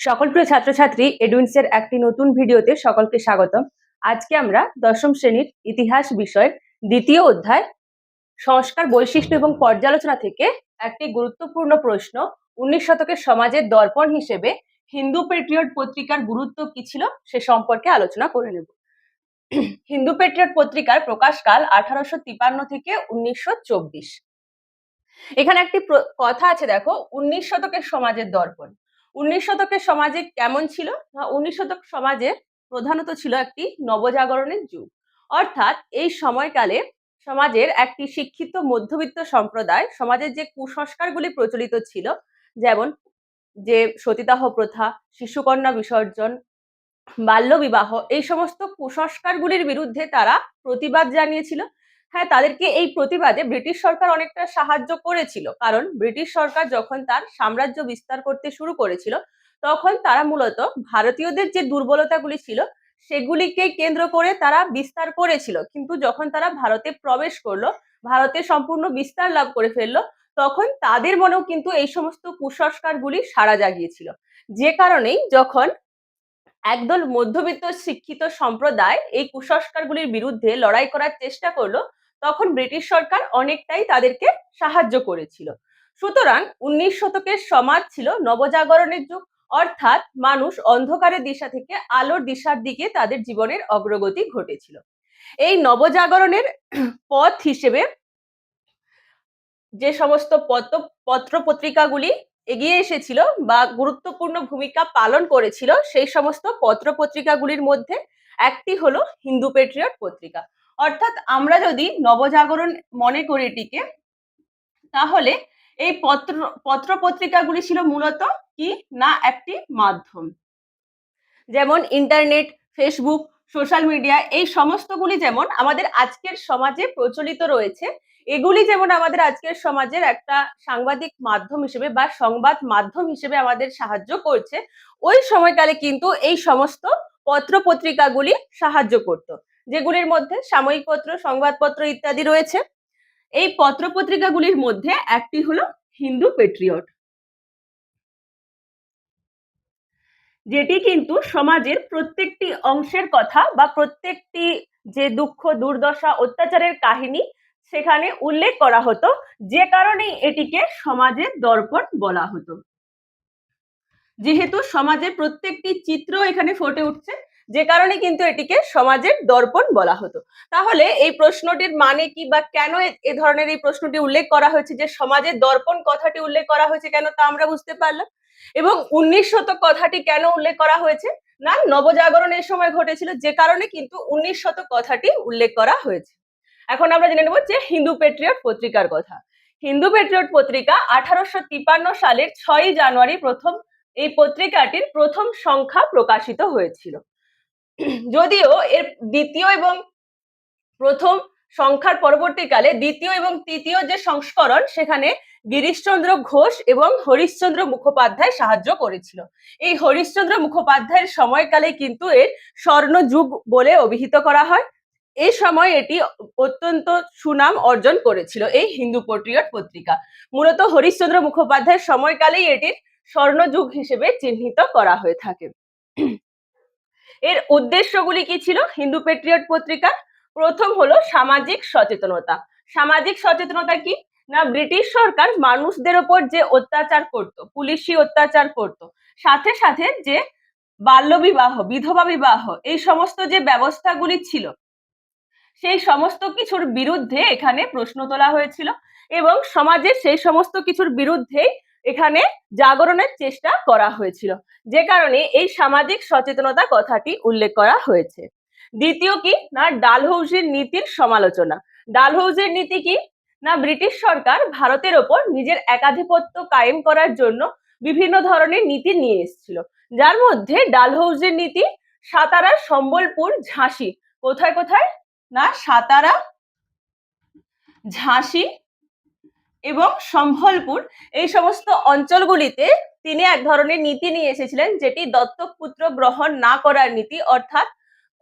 সকল প্রিয় ছাত্রছাত্রী এডুইন্সের একটি নতুন ভিডিওতে সকলকে স্বাগতম। আজকে আমরা দশম শ্রেণির ইতিহাস বিষয়ের দ্বিতীয় অধ্যায়, সংস্কার বৈশিষ্ট্য এবং পর্যালোচনা থেকে একটি গুরুত্বপূর্ণ প্রশ্ন, উনিশ শতকের সমাজের দর্পণ হিসেবে হিন্দু পেট্রিয়ট পত্রিকার গুরুত্ব কি ছিল সে সম্পর্কে আলোচনা করে নেব। হিন্দু পেট্রিয়ট পত্রিকার প্রকাশকাল আঠারোশো তিপান্ন থেকে উনিশশো চব্বিশ। এখানে একটি কথা আছে দেখো, উনিশ শতকের সমাজের দর্পণ। উনিশ শতকের সমাজে কেমন ছিল? না উনিশ শতক সমাজে প্রধানত ছিল একটি নবজাগরণের যুগ। অর্থাৎ এই সময়কালে সমাজের একটি শিক্ষিত মধ্যবিত্ত সম্প্রদায় সমাজের যে কুসংস্কারগুলি প্রচলিত ছিল, যেমন যে সতীদাহ প্রথা, শিশুকন্যা বিসর্জন, বাল্যবিবাহ, এই সমস্ত কুসংস্কারগুলির বিরুদ্ধে তারা প্রতিবাদ জানিয়েছিল। হ্যাঁ তাদেরকে এই প্রতিবাদে ব্রিটিশ সরকার অনেকটা সাহায্য করেছিল। কারণ ব্রিটিশ সরকার যখন তার সাম্রাজ্য বিস্তার করতে শুরু করেছিল, তখন তারা মূলত ভারতীয়দের যে দুর্বলতাগুলি ছিল, সেগুলিকে কেন্দ্র করে তারা বিস্তার করেছিল। কিন্তু যখন তারা ভারতে প্রবেশ করল, ভারতে সম্পূর্ণ বিস্তার লাভ করে ফেলল, তখন তাদের মনেও কিন্তু এই সমস্ত কুসংস্কারগুলি সাড়া জাগিয়েছিল। যে কারণেই যখন একদল মধ্যবিত্ত শিক্ষিত সম্প্রদায় এই কুসংস্কারগুলির বিরুদ্ধে লড়াই করার চেষ্টা করল তখন ব্রিটিশ সরকার অনেকটাই তাদেরকে সাহায্য করেছিল। সুতরাং উনিশ শতকের সমাজ ছিল নবজাগরণের যুগ, অর্থাৎ মানুষ অন্ধকারের দিশা থেকে আলোর দিশার দিকে তাদের জীবনের অগ্রগতি ঘটেছিল। এই নবজাগরণের পথ হিসেবে যে সমস্ত পত্র পত্র পত্রিকাগুলি এগিয়ে এসেছিল বা গুরুত্বপূর্ণ ভূমিকা পালন করেছিল, সেই সমস্ত পত্র পত্রিকাগুলির মধ্যে একটি হলো হিন্দু পেট্রিয়ট পত্রিকা। অর্থাৎ আমরা যদি নবজাগরণ মনে করি এটিকে, তাহলে এই পত্র পত্র পত্রিকাগুলি ছিল মূলত কি? না, একটি মাধ্যম। যেমন ইন্টারনেট, ফেসবুক, সোশ্যাল মিডিয়া, এই সমস্তগুলি যেমন আমাদের আজকের সমাজে প্রচলিত রয়েছে, এগুলি যেমন আমাদের আজকের সমাজের একটা সাংবাদিক মাধ্যম হিসেবে বা সংবাদ মাধ্যম হিসেবে আমাদের সাহায্য করছে, ওই সময়কালে কিন্তু এই সমস্ত পত্র পত্রিকাগুলি সাহায্য করত। যেগুলির মধ্যে সাময়িক পত্র, সংবাদপত্র ইত্যাদি রয়েছে। এই পত্র পত্রিকাগুলির মধ্যে একটি হলো হিন্দু পেট্রিয়ট। যেটি কিন্তু সমাজের প্রত্যেকটি অংশের কথা বা প্রত্যেকটি যে দুঃখ, দুর্দশা, অত্যাচারের কাহিনী সেখানে উল্লেখ করা হতো। যে কারণেই এটিকে সমাজের দর্পণ বলা হতো। যেহেতু সমাজের প্রত্যেকটি চিত্র এখানে ফুটে উঠছে যে কারণে কিন্তু এটিকে সমাজের দর্পণ বলা হতো। তাহলে এই প্রশ্নটির মানে কি বা কেন এ- ধরনের এই প্রশ্নটি উল্লেখ করা হয়েছে যে সমাজের দর্পণ কথাটি উল্লেখ করা হয়েছে কেন তা আমরা বুঝতে পারলাম? এবং উনিশ শতক কথাটি কেন উল্লেখ করা হয়েছে? না, নবজাগরণ নবজাগরণের সময় ঘটেছিল যে কারণে কিন্তু উনিশ শতক কথাটি উল্লেখ করা হয়েছে। এখন আমরা জেনে নেব যে হিন্দু পেট্রিয়ট পত্রিকার কথা। হিন্দু পেট্রিয়ট পত্রিকা আঠারোশো তিপান্ন সালের ছয়ই জানুয়ারি প্রথম, এই পত্রিকাটির প্রথম সংখ্যা প্রকাশিত হয়েছিল। যদিও এর দ্বিতীয় এবং প্রথম সংখ্যার পরবর্তীকালে দ্বিতীয় এবং তৃতীয় যে সংস্করণ, সেখানে গিরিশচন্দ্র ঘোষ এবং হরিশ্চন্দ্র মুখোপাধ্যায় সাহায্য করেছিল। এই হরিশ্চন্দ্র মুখোপাধ্যায়ের সময়কালে কিন্তু এর স্বর্ণযুগ বলে অভিহিত করা হয়। এই সময় এটি অত্যন্ত সুনাম অর্জন করেছিল এই হিন্দু পেট্রিয়ট পত্রিকা। মূলত হরিশ্চন্দ্র মুখোপাধ্যায়ের সময়কালেই এটির স্বর্ণযুগ হিসেবে চিহ্নিত করা হয়ে থাকে। এর উদ্দেশ্যগুলি কি ছিল? হিন্দু পেট্রিয়ট পত্রিকা। প্রথম হলো সামাজিক সচেতনতা। সামাজিক সচেতনতা কি? না, ব্রিটিশ সরকার মানুষদের ওপর যে অত্যাচার করত, পুলিশি অত্যাচার করত, সাথে সাথে যে বাল্যবিবাহ, বিধবা বিবাহ, এই সমস্ত যে ব্যবস্থাগুলি ছিল, সেই সমস্ত কিছুর বিরুদ্ধে এখানে প্রশ্ন তোলা হয়েছিল এবং সমাজের সেই সমস্ত কিছুর বিরুদ্ধে এখানে জাগরণের চেষ্টা করা হয়েছিল। যে কারণে এই সামাজিক সচেতনতা কথাটি উল্লেখ করা হয়েছে। দ্বিতীয় কি? না ডালহৌসির নীতির সমালোচনা। ডালহৌসির নীতি কি? না, ব্রিটিশ সরকার ভারতের ওপর নিজের একাধিপত্য কায়েম করার জন্য বিভিন্ন ধরনের নীতি নিয়ে এসেছিল। যার মধ্যে ডালহৌসির নীতি সাতারা সম্বলপুর ঝাঁসি। কোথায় কোথায়? না, সাতারা ঝাঁসি এবং সম্বলপুর, এই সমস্ত অঞ্চলগুলিতে তিনি এক ধরনের নীতি নিয়ে এসেছিলেন, যেটি দত্তক পুত্র গ্রহণ না করার নীতি, অর্থাৎ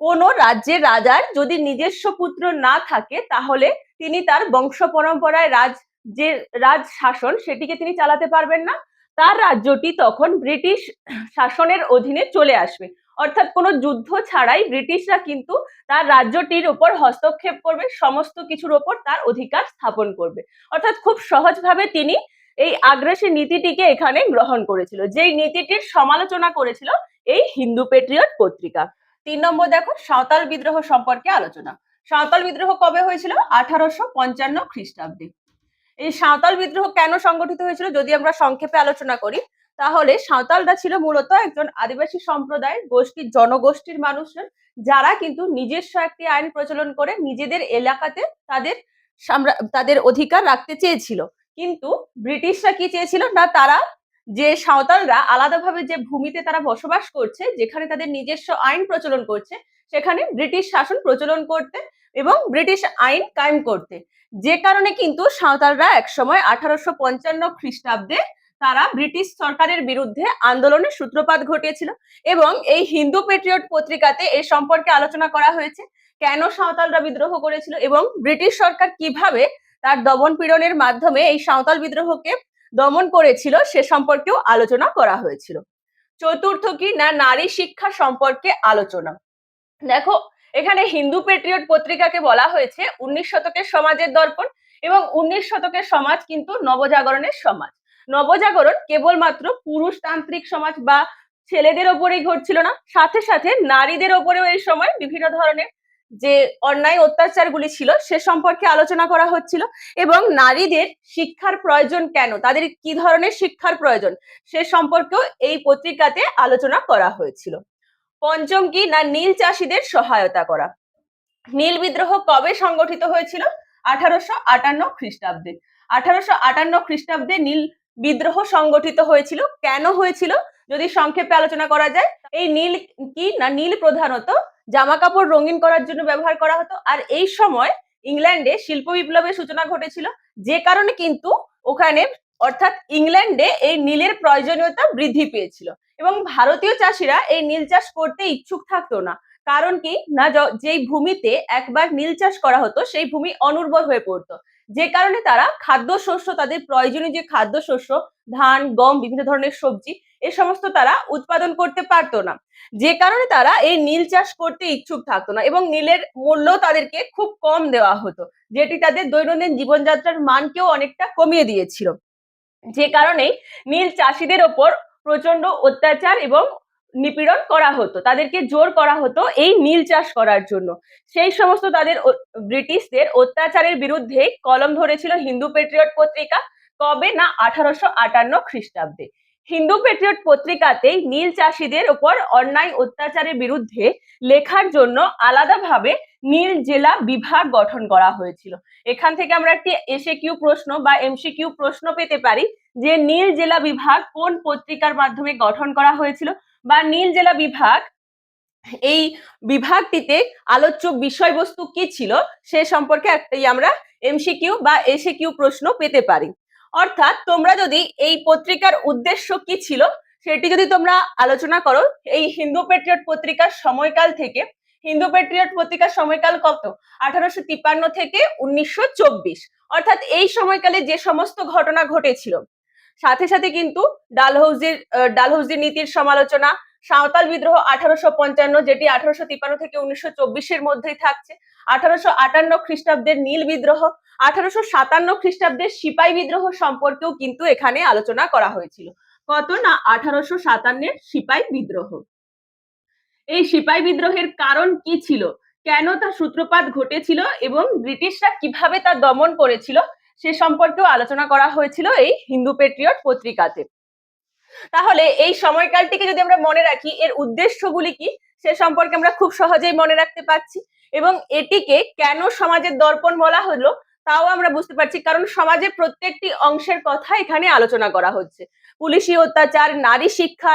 কোন রাজ্যের রাজার যদি নিজস্ব পুত্র না থাকে, তাহলে তিনি তার বংশ পরম্পরায় রাজ, যে রাজ শাসন সেটিকে তিনি চালাতে পারবেন না। তার রাজ্যটি তখন ব্রিটিশ শাসনের অধীনে চলে আসবে। অর্থাৎ কোনো যুদ্ধ ছাড়াই ব্রিটিশরা কিন্তু তার রাজ্যটির ওপর হস্তক্ষেপ করবে, সমস্ত কিছুর ওপর তার অধিকার স্থাপন করবে। অর্থাৎ খুব সহজভাবে তিনি এই আগ্রাসী নীতিটিকে এখানে গ্রহণ করেছিল। যেই নীতিটির সমালোচনা করেছিল এই হিন্দু পেট্রিয়ট পত্রিকা। তিন নম্বর দেখো, সাঁওতাল বিদ্রোহ সম্পর্কে আলোচনা। সাঁওতাল বিদ্রোহ কবে হয়েছিল? আঠারোশো পঞ্চান্ন খ্রিস্টাব্দে। এই সাঁওতাল বিদ্রোহ কেন সংগঠিত হয়েছিল? যদি আমরা সংক্ষেপে আলোচনা করি তাহলে সাঁওতালরা ছিল মূলত একজন আদিবাসী সম্প্রদায় গোষ্ঠীর জনগোষ্ঠীর মানুষজন, যারা কিন্তু নিজস্ব একটি আইন প্রচলন করে নিজেদের এলাকাতে তাদের তাদের অধিকার রাখতে চেয়েছিল। কিন্তু ব্রিটিশরা কি চেয়েছিল? না, তারা যে সাঁওতালরা আলাদাভাবে যে ভূমিতে তারা বসবাস করছে, যেখানে তাদের নিজস্ব আইন প্রচলন করছে, সেখানে ব্রিটিশ শাসন প্রচলন করতে এবং ব্রিটিশ আইন কায়েম করতে। যে কারণে কিন্তু সাঁওতালরা একসময় আঠারোশো পঞ্চান্ন খ্রিস্টাব্দে তারা ব্রিটিশ সরকারের বিরুদ্ধে আন্দোলনের সূত্রপাত ঘটিয়েছিল এবং এই হিন্দু পেট্রিয়ট পত্রিকাতে এ সম্পর্কে আলোচনা করা হয়েছে। কেন সাঁওতালরা বিদ্রোহ করেছিল এবং ব্রিটিশ সরকার কীভাবে তার দমন পীড়নের মাধ্যমে এই সাঁওতাল বিদ্রোহকে দমন করেছিল সে সম্পর্কেও আলোচনা করা হয়েছিল। চতুর্থ কি না নারী শিক্ষা সম্পর্কে আলোচনা? দেখো, এখানে হিন্দু পেট্রিয়ট পত্রিকাকে বলা হয়েছে উনিশ শতকের সমাজের দর্পণ এবং উনিশ শতকের সমাজ কিন্তু নবজাগরণের সমাজ। নবজাগরণ কেবলমাত্র পুরুষতান্ত্রিক সমাজ বা ছেলেদের ওপরেই ঘটছিল না। সাথে সাথে নারীদের ওপরেও এই সময় বিভিন্ন ধরনের যে অন্যায় অত্যাচারগুলি ছিল, সে সম্পর্কে আলোচনা করা হচ্ছিল এবং নারীদের শিক্ষার প্রয়োজন কেন? তাদের কি ধরনের শিক্ষার প্রয়োজন? সে সম্পর্কেও এই পত্রিকাতে আলোচনা করা হয়েছিল। পঞ্চম কি না নীল চাষিদের সহায়তা করা। নীল বিদ্রোহ কবে সংগঠিত হয়েছিল? আঠারোশো আটান্ন খ্রিস্টাব্দে। আঠারোশো আটান্ন খ্রিস্টাব্দে নীল বিদ্রোহ সংগঠিত হয়েছিল। কেন হয়েছিল? যদি সংক্ষেপে আলোচনা করা যায়, এই নীল কি না, নীল প্রধানত জামা কাপড় রঙিন করার জন্য ব্যবহার করা হতো। আর এই সময় ইংল্যান্ডে শিল্প বিপ্লবের সূচনা ঘটেছিল। যে কারণে কিন্তু ওখানে, অর্থাৎ ইংল্যান্ডে এই নীলের প্রয়োজনীয়তা বৃদ্ধি পেয়েছিল। এবং ভারতীয় চাষিরা এই নীল চাষ করতে ইচ্ছুক থাকতো না। কারণ কি? না যেই ভূমিতে একবার নীল চাষ করা হতো, সেই ভূমি অনুর্বর হয়ে পড়তো। যে কারণে তারা খাদ্যশস্য, তাদের প্রয়োজনীয় যে খাদ্যশস্য, ধান, গম, বিভিন্ন ধরনের সবজি, এ সমস্ত তারা উৎপাদন করতে পারতো না। যে কারণে তারা এই নীল চাষ করতে ইচ্ছুক থাকতো না এবং নীলের মূল্য তাদেরকে খুব কম দেওয়া হতো, যেটি তাদের দৈনন্দিন জীবনযাত্রার মানকেও অনেকটা কমিয়ে দিয়েছিল। যে কারণে নীল চাষিদের ওপর প্রচণ্ড অত্যাচার এবং নিপীড়ন করা হতো, তাদেরকে জোর করা হতো এই নীল চাষ করার জন্য। সেই সমস্ত তাদের ব্রিটিশদের অত্যাচারের বিরুদ্ধে কলম ধরেছিল হিন্দু পেট্রিয়ট পত্রিকা, কবে না আঠারোশো আটান্ন খ্রিস্টাব্দে। হিন্দু পেট্রিয়ট পত্রিকাতে নীল চাষীদের ওপর অন্যায় অত্যাচারের বিরুদ্ধে লেখার জন্য আলাদাভাবে নীল জেলা বিভাগ গঠন করা হয়েছিল। এখান থেকে আমরা একটি এসে কিউ প্রশ্ন বা এমসি কিউ প্রশ্ন পেতে পারি যে নীল জেলা বিভাগ কোন পত্রিকার মাধ্যমে গঠন করা হয়েছিল। বা নীল জেলা বিভাগ, এই বিভাগটিতে আলোচ্য বিষয়বস্তু কি ছিল সে সম্পর্কে একটাই আমরা এমসিকিউ বা এসে কিউ প্রশ্ন পেতে পারি। অর্থাৎ তোমরা যদি এই পত্রিকার উদ্দেশ্য কি ছিল সেটি যদি তোমরা আলোচনা করো, এই হিন্দু পেট্রিয়ট পত্রিকার সময়কাল থেকে, হিন্দু পেট্রিয়ট পত্রিকার সময়কাল কত? আঠারোশো তিপ্পান্ন থেকে উনিশশো চব্বিশ। অর্থাৎ এই সময়কালে যে সমস্ত ঘটনা ঘটেছিল সাথে সাথে কিন্তু ডালহৌজির ডালহৌজি নীতির সমালোচনা, সাঁওতাল বিদ্রোহ আঠারোশো পঞ্চান্ন, যেটি আঠারোশো তিপ্পান্ন থেকে উনিশশো চব্বিশের মধ্যেই থাকছে, আঠারোশো আটান্ন খ্রিস্টাব্দের নীল বিদ্রোহ, আঠারোশো সাতান্ন খ্রিস্টাব্দের সিপাই বিদ্রোহ সম্পর্কেও কিন্তু এখানে আলোচনা করা হয়েছিল। কত না আঠারোশো সাতান্নের সিপাই বিদ্রোহ? এই সিপাই বিদ্রোহের কারণ কি ছিল? কেন তার সূত্রপাত ঘটেছিল? এবং ব্রিটিশরা কীভাবে তা দমন করেছিল? সে সম্পর্কেও আলোচনা করা হয়েছিল এই হিন্দু পেট্রিয়ট পত্রিকাতে। তাহলে এই সময়কালটিকে যদি আমরা মনে রাখি, এর উদ্দেশ্যগুলি কি? সে সম্পর্কে আমরা খুব সহজেই মনে রাখতে পারছি। এবং এটিকে কেন সমাজের দর্পণ বলা হলো, তাও আমরা বুঝতে পারছি, কারণ সমাজের প্রত্যেকটি অংশের কথা এখানে আলোচনা করা হচ্ছে। পুলিশি অত্যাচার, নারী শিক্ষা,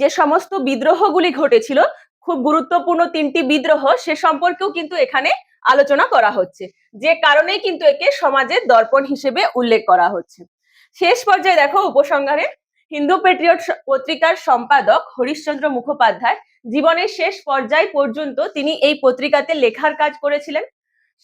যে সমস্ত বিদ্রোহগুলি ঘটেছিল, খুব গুরুত্বপূর্ণ তিনটি বিদ্রোহ, সে সম্পর্কেও কিন্তু এখানে আলোচনা করা হচ্ছে, যে কারণেই কিন্তু একে সমাজের দর্পণ হিসেবে উল্লেখ করা হচ্ছে। শেষ পর্যায়ে দেখো উপসংহারে, হিন্দু পেট্রিয়ট পত্রিকার সম্পাদক হরিশ্চন্দ্র মুখোপাধ্যায় জীবনের শেষ পর্যায় পর্যন্ত তিনি এই পত্রিকাতে লেখার কাজ করেছিলেন।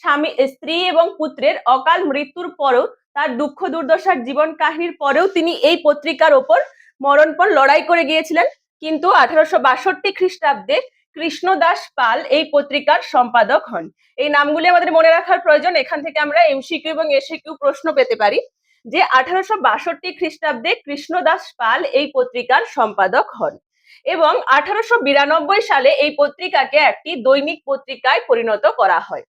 স্বামী, স্ত্রী এবং পুত্রের অকাল মৃত্যুর পরেও তার দুঃখ দুর্দশার জীবন কাহিনীর পরেও তিনি এই পত্রিকার ওপর মরণপণ লড়াই করে গিয়েছিলেন। কিন্তু আঠারোশো বাষট্টি খ্রিস্টাব্দে কৃষ্ণদাস পাল এই পত্রিকার সম্পাদক হন। এই নামগুলি আমাদের মনে রাখার প্রয়োজন। এখান থেকে আমরা এমসিকিউ এবং এসিকিউ প্রশ্ন পেতে পারি যে আঠারোশো বাষট্টি খ্রিস্টাব্দে কৃষ্ণদাস পাল এই পত্রিকার সম্পাদক হন এবং আঠারোশো বিরানব্বই সালে এই পত্রিকাকে একটি দৈনিক পত্রিকায় পরিণত করা হয়।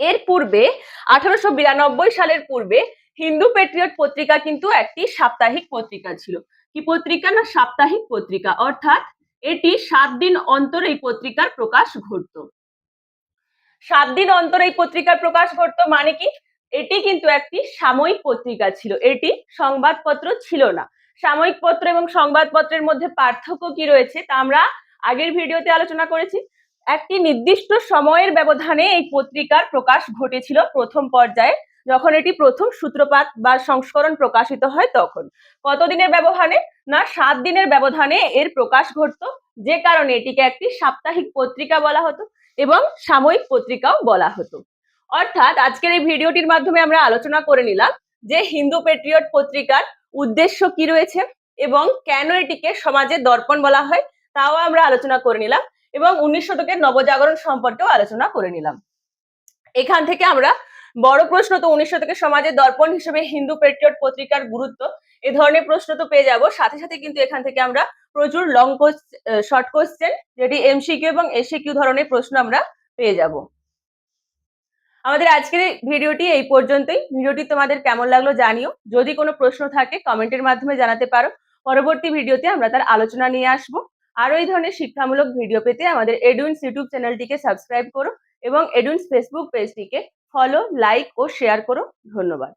এর পূর্বে, আঠারোশো বিরানব্বই সালের পূর্বে হিন্দু পেট্রিয়ট পত্রিকা কিন্তু একটি সাপ্তাহিক পত্রিকা ছিল। কি পত্রিকা না? সাপ্তাহিক পত্রিকা। অর্থাৎ এটি সাত দিন অন্তর এই পত্রিকার প্রকাশ ঘটতো। সাত দিন অন্তর এই পত্রিকার প্রকাশ ঘটতো মানে কি? এটি কিন্তু একটি সাময়িক পত্রিকা ছিল। এটি সংবাদপত্র ছিল না। সাময়িক পত্র এবং সংবাদপত্রের মধ্যে পার্থক্য কি রয়েছে তা আমরা আগের ভিডিওতে আলোচনা করেছি। একটি নির্দিষ্ট সময়ের ব্যবধানে এই পত্রিকার প্রকাশ ঘটেছিল প্রথম পর্যায়ে। যখন এটি প্রথম সূত্রপাত বা সংস্করণ প্রকাশিত হয় তখন। কতদিনের ব্যবধানে? না, সাত দিনের ব্যবধানে এর প্রকাশ ঘটতো, যে কারণে এটিকে একটি সাপ্তাহিক পত্রিকা বলা হতো এবং সাময়িক পত্রিকাও বলা হতো। অর্থাৎ আজকের এই ভিডিওটির মাধ্যমে আমরা আলোচনা করে নিলাম যে হিন্দু পেট্রিয়ট পত্রিকার উদ্দেশ্য কি রয়েছে এবং কেন এটিকে সমাজে দর্পণ বলা হয় তাও আমরা আলোচনা করে নিলাম এবং উনিশ শতকের নবজাগরণ সম্পর্কেও আলোচনা করে নিলাম। এখান থেকে আমরা বড় প্রশ্ন তো উনিশ শতকের সমাজের দর্পণ হিসেবে হিন্দু পেট্রিয়ট পত্রিকার গুরুত্ব। এ ধরনের প্রশ্ন তো পেয়ে যাব। সাথে সাথে কিন্তু এখান থেকে আমরা প্রচুর লং শর্ট কোশ্চেন যেটি এমসিকিউ এবং এসিকিউ ধরনের প্রশ্ন আমরা পেয়ে যাব। আমাদের আজকের ভিডিওটি এই পর্যন্তই। ভিডিওটি তোমাদের কেমন লাগল জানিও। যদি কোনো প্রশ্ন থাকে কমেন্টের মাধ্যমে জানাতে পারো। পরবর্তী ভিডিওতে আমরা তার আলোচনা নিয়ে আসব। আরও এই ধরনের শিক্ষামূলক ভিডিও পেতে আমাদের এডুইন্স ইউটিউব চ্যানেলটিকে সাবস্ক্রাইব করো এবং এডুইন্স ফেসবুক পেজটিকে ফলো লাইক ও শেয়ার করো। ধন্যবাদ।